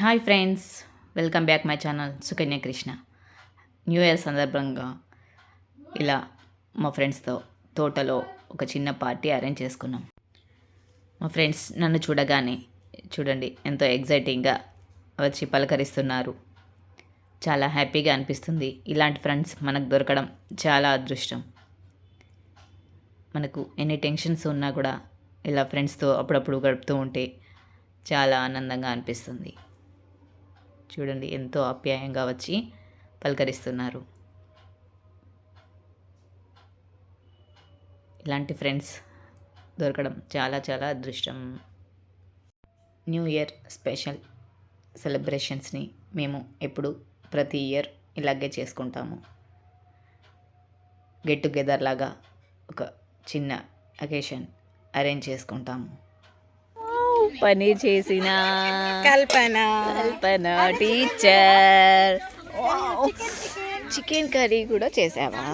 Hi friends welcome back my channel Sukanya Krishna new year సందర్భంగా ఇలా మా ఫ్రెండ్స్తో తోటలో ఒక చిన్న పార్టీ అరేంజ్ చేసుకున్నాం. మా ఫ్రెండ్స్ నన్ను చూడగానే చూడండి ఎంతో ఎగ్జైటింగ్గా వచ్చి పలకరిస్తున్నారు. చాలా హ్యాపీగా అనిపిస్తుంది. ఇలాంటి ఫ్రెండ్స్ మనకు దొరకడం చాలా అదృష్టం. మనకు ఎన్ని టెన్షన్స్ ఉన్నా కూడా ఇలా ఫ్రెండ్స్తో అప్పుడప్పుడు గడుపుతూ ఉంటే చాలా ఆనందంగా అనిపిస్తుంది. చూడండి ఎంతో ఆప్యాయంగా వచ్చి పలకరిస్తున్నారు. ఇలాంటి ఫ్రెండ్స్ దొరకడం చాలా చాలా అదృష్టం. న్యూ ఇయర్ స్పెషల్ సెలబ్రేషన్స్ని మేము ఎప్పుడు ప్రతి ఇయర్ ఇలాగే చేసుకుంటాము. గెట్ టుగెదర్ లాగా ఒక చిన్న అకేషన్ అరేంజ్ చేసుకుంటాము. పనీర్ చేసిన. Kalpana. Kalpana teacher. Chicken curry కూడా చేసావా?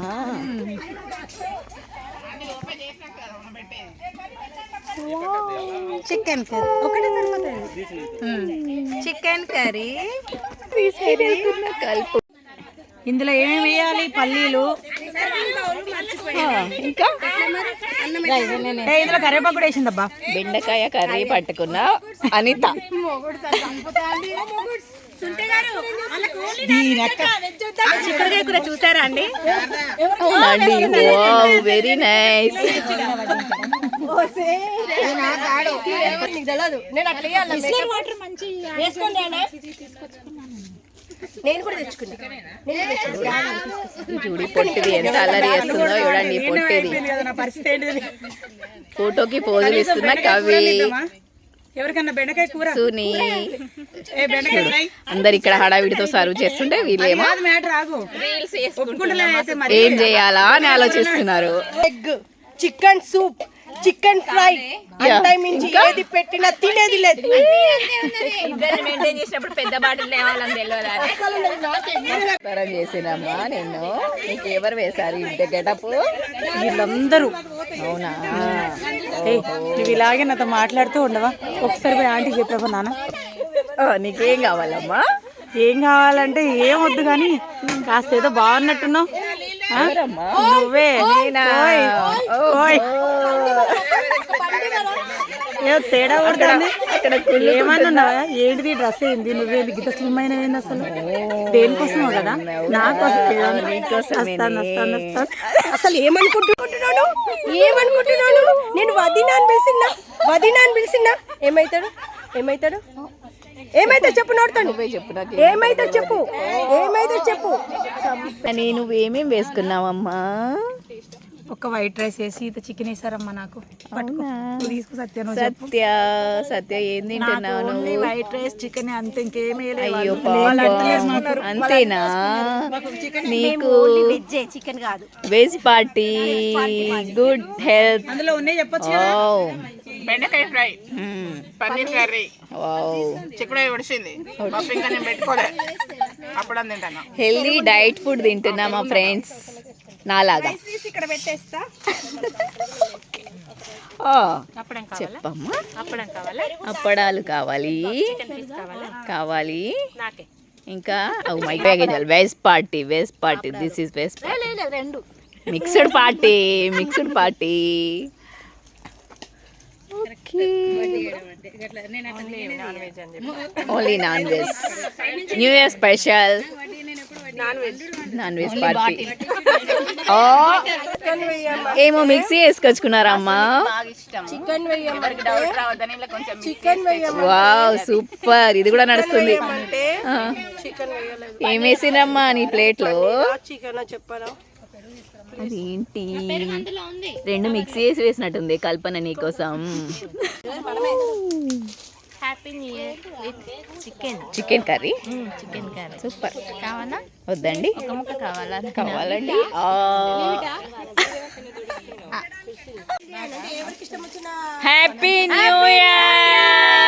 Chicken curry. ఒకటే సరిపోతుంది. Chicken curry. కలుపు. ఇందులో ఏమేమి వేయాలి? పల్లీలు. ఇంకా? ఇందులో కరివేపాకు కూడా వేసిందబ్బా. బెండకాయ కర్రీ పట్టుకున్న. అనిత. చిక్కుడుకాయ కూర చూసారా అండి? వెరీ నైస్ నేను? కూడా తెచ్చుకున్నా. చూడి పొట్టిది ఎంత అల్లరి చేస్తుందో చూడండి పొట్టిది. నా పరిస్థితి ఏంటిది? ఫోటోకి పోజులు ఇస్తున్న కవి. ఎవరికన్నా బెండకాయ కూర? సునీ. అందరు ఇక్కడ హడావిడితో సర్వ్ చేస్తుంటే వీళ్ళేమో ఏం చేయాలా అని ఆలోచిస్తున్నారు. Egg. Chicken soup chicken fry. అంతా మించి ఏది పెట్టినా తినేది లేదు. తరం చేసినమ్మా నేను నీకు ఎవరు వేశారు ఇంటి గెటప్? వీళ్ళందరూ. అవునా? ఏయ్, నువ్వు ఇలాగే నాతో మాట్లాడుతూ ఉండవా? ఒకసారి పోయి ఆంటీ చెప్పావా నాన్న? ఓ, నీకేం కావాలమ్మా? ఏం కావాలంటే ఏం వద్దు కానీ కాస్త ఏదో బాగున్నట్టున్నావు? నువ్వే నేనా? ఓయ్. ఏదో తేడా కొడుతుంది. అక్కడ ఏమన్నా ఏంటిది డ్రెస్ ఏంది? నువ్వేంది? గిట్ట స్లిమ్ అయిన ఏంది అసలు? దేనికోసమో కదా? నా కోసం అసలు ఏమనుకుంటున్నాను ఏమనుకుంటున్నాను నేను వదినా అని పిలిచిన్నా వదినా అని పిలిచిన్నా ఏమైతాడు? ఏమైతాడు? ఏమైతాడు చెప్పు నోడతాడు నువ్వే చెప్పు నాకు ఏమైతాడు చెప్పు. ఏమైతాడు చెప్పు అని నువ్వేమేం వేసుకున్నావమ్మా? ఒక వైట్ రైస్ వేసి ఇంత చికెన్ వేసారమ్మా నాకు. తీసుకో సత్య సత్య సత్య ఏం తింటున్నావు నువ్వు? వైట్ రైస్ చికెన్ అంత ఇంకేమీ అయ్యో అంతేనా? నీకు చికెన్ కాదు. వెజ్ పార్టీ గుడ్ హెల్త్ అందులో ఉన్నాయి చెప్పొచ్చు బెండకాయ ఫ్రై. పన్నీర్ కర్రీ. చిక్కుడు పప్పు ఇంకా నేను పెట్టుకోలే. అప్పుడు తింటాను. హెల్దీ డైట్ ఫుడ్ తింటున్నా మా ఫ్రెండ్స్ నాలాగా. ఇక్కడ పెట్టేస్తా చెప్పమ్మా. అప్పడాలు కావాలి. కావాలి? ఇంకా my package veg party veg party this is veg రెండు. Mixed party mixed party only non veg new year special non veg party ఓ ఏమో మిక్సీ వేసుకొచ్చుకున్నారమ్మా చికెన్ వావ్ సూపర్ ఇది కూడా నడుస్తుంది. వేయలేదు. ఏం వేసినమ్మా నీ ప్లేట్లో చికెన్ చెప్పరా అదేంటి రెండు మిక్సీ వేసి వేసినట్టుంది కల్పన నీకోసం. Happy new year with chicken chicken curry chicken curry super కావాలా? వద్దండి. ఒక ముక్క కావాలా? కావాలండి. ఆ. హ్యాపీ న్యూ ఇయర్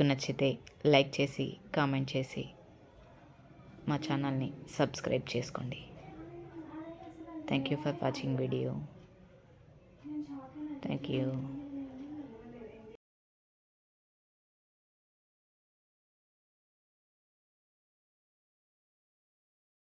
మీకు నచ్చితే లైక్ చేసి కామెంట్ చేసి మా ఛానల్ని సబ్స్క్రైబ్ చేసుకోండి. Thank you for watching video thank you